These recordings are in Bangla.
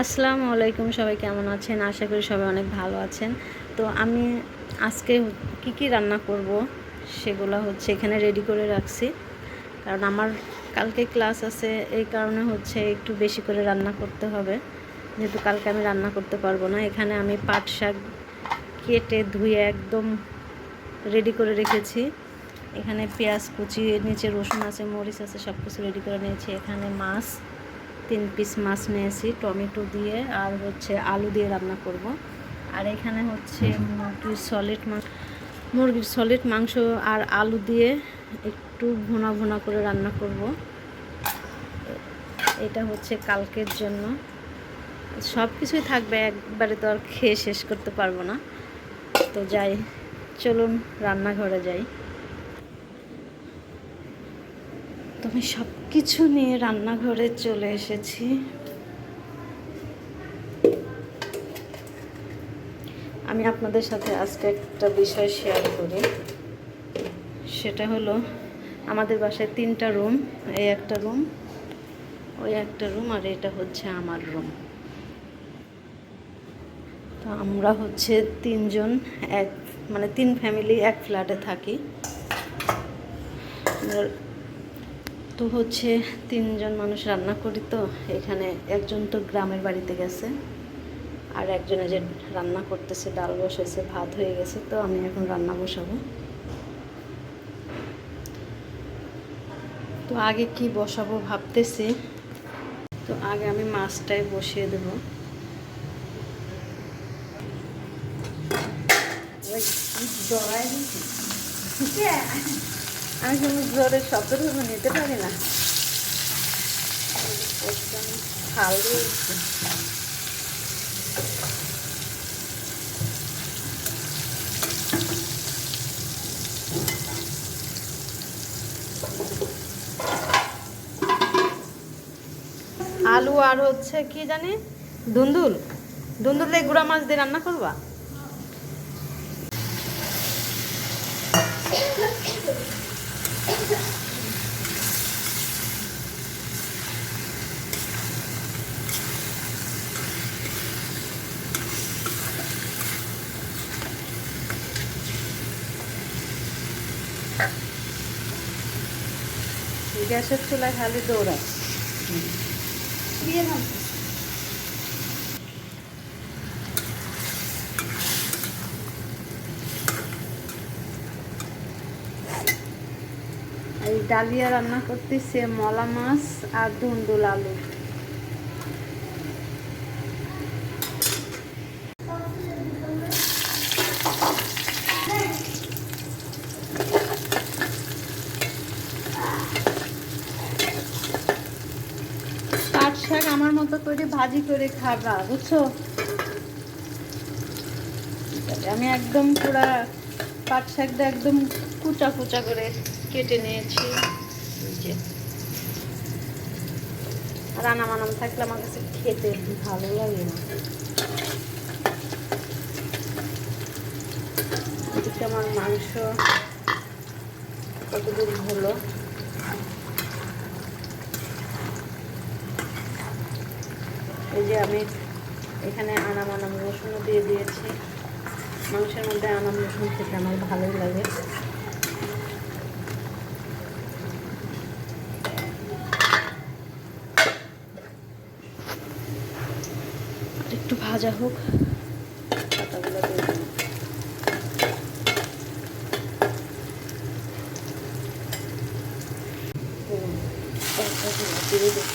আসসালামু আলাইকুম, সবাই কেমন আছেন? আশা করি সবাই অনেক ভালো আছেন। তো আমি আজকে কি কি রান্না করব সেগুলো হচ্ছে এখানে রেডি করে রাখছি। কারণ আমার কালকে ক্লাস আছে, এই কারণে হচ্ছে একটু বেশি করে রান্না করতে হবে। যেহেতু কালকে আমি রান্না করতে পারব না, এখানে আমি পাট শাক কেটে ধুয়ে একদম রেডি করে রেখেছি। এখানে পেঁয়াজ কুচি, নিচে রসুন আছে, মরিচ আছে সব কিছু রেডি করে নিয়েছি। এখানে মাছ তিন পিস মাছ নিয়েছি টমেটো দিয়ে আর হচ্ছে আলু দিয়ে রান্না করব। আর এখানে হচ্ছে মুরগির সলিড মাংস মুরগির সলিড মাংস আর আলু দিয়ে একটু ভুনা ভুনা করে রান্না করব। এটা হচ্ছে কালকের জন্য। সব কিছুই থাকবে একবারে তো আর খেয়ে শেষ করতে পারব না। তো যাই চলুন রান্নাঘরে যাই। আমি সব কিছু নিয়ে রান্নাঘরে চলে এসেছি। আমি আপনাদের সাথে আজকে একটা বিষয় শেয়ার করি। সেটা হলো, আমাদের বাসায় তিনটা রুম এই একটা রুম ওই একটা রুম আর এটা হচ্ছে আমার রুম তো আমরা হচ্ছে তিনজন এক মানে তিন ফ্যামিলি এক ফ্ল্যাটে থাকি। তো হচ্ছে তিনজন মানুষ রান্না করি তো, এখানে একজন তো গ্রামের বাড়িতে গেছে, আর একজনে যে রান্না করতেছে, ডাল বসেছে, ভাত হয়ে গেছে, তো আমি এখন রান্না বসাবো। তো আগে কি বসাবো ভাবতেছি, তো আগে আমি মাছটাই বসিয়ে দেব। আমি কোনো জোরে শব্দ ধরে নিতে পারি না। আলু আর হচ্ছে কি জানি? দুন্দুল। দুন্দুল দিয়ে গুঁড়া মাছ দিয়ে রান্না করবা? গ্যাসের চুলায় খালি দৌড়ায় ডালিয়া রান্না করতেছে মলা মাছ আর দুন্দুল আলু। পাট শাক আমার মতো করে ভাজি করে খাবা, বুঝছ? আমি একদম পুরা পাট শাকটা একদম কুচা কুচা করে কেটে নিয়েছি। যে। রান্না মানাম থাকলে আমার কাছে খেতে ভালো লাগে না। আমার মাংস কতদূর হলো। এই যে আমি এখানে আনাম আনাম রসুনও দিয়ে দিয়েছি। মাংসের মধ্যে আনাম রসুন খেতে আমার ভালোই লাগে একটু ভাজা হোক পাতাগুলো দিয়ে দিলাম। হুম, পাতাগুলো দিয়ে দিলাম।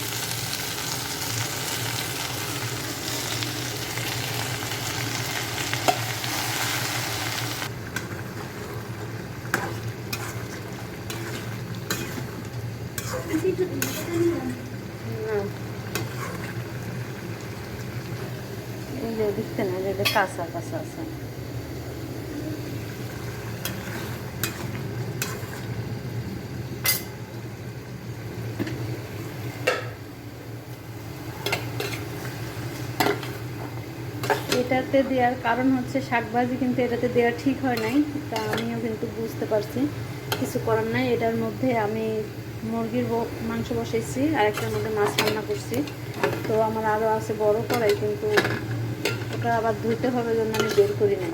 না এই যে দেখতে না কাঁচা কাঁচা আছে। এটাতে দেওয়ার কারণ হচ্ছে শাকভাজি কিন্তু এটাতে দেওয়া ঠিক হয় নাই, তা আমিও কিন্তু বুঝতে পারছি, কিছু করার নাই। এটার মধ্যে আমি মুরগির মাংস বসাইছি আর একটার মধ্যে মাছ রান্না করছি। তো আমার আরও আছে বড় কড়াই, কিন্তু ওটা আবার ধুতে হবে জন্য আমি বের করি নাই।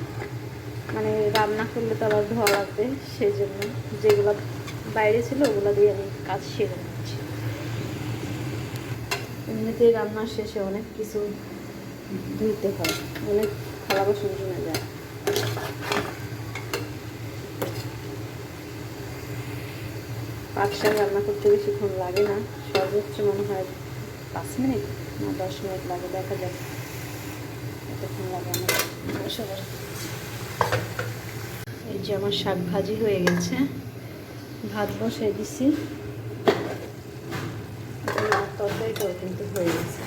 মানে রান্না করলে তো আবার ধোয়া লাগবে সেই জন্য যেগুলো বাইরে ছিল ওগুলো দিয়ে আমি কাজ সেরে নিচ্ছি। এমনিতেই রান্নার শেষে অনেক কিছু ধুইতে হয়, অনেক থালা বাসন যায়। শাক রান্না করতে বেশিক্ষণ লাগে না, সর্বোচ্চ মনে হয় পাঁচ মিনিট না দশ মিনিট লাগে, দেখা যাক। সবার এই যে আমার শাক ভাজি হয়ে গেছে। ভাত বসিয়ে দিছি। তরকারিটাও কিন্তু হয়ে গেছে।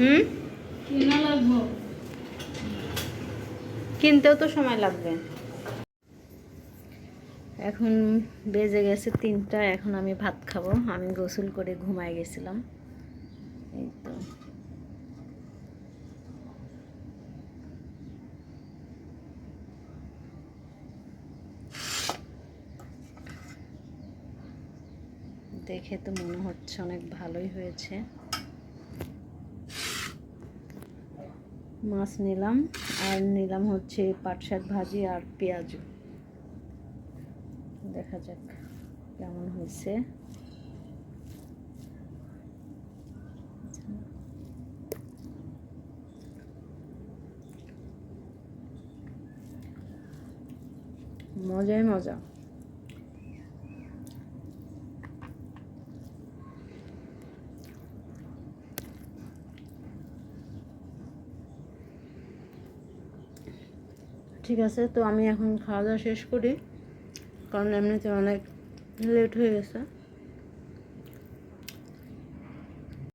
হুম? কিনতেও তো সময় লাগবে। এখন বেজে গেছে তিনটা এখন আমি ভাত খাব। আমি গোসল করে ঘুমায় গেছিলাম। এই তো। দেখে তো মনে হচ্ছে অনেক ভালোই হয়েছে। মাছ নিলাম, আর নিলাম হচ্ছে পাট শাক ভাজি আর পেঁয়াজু। দেখা যাক কেমন হয়েছে। মজাই মজা। ঠিক আছে, তো আমি এখন খাওয়া দাওয়া শেষ করি। কারণ এমনিতে অনেক লেট হয়ে গেছে।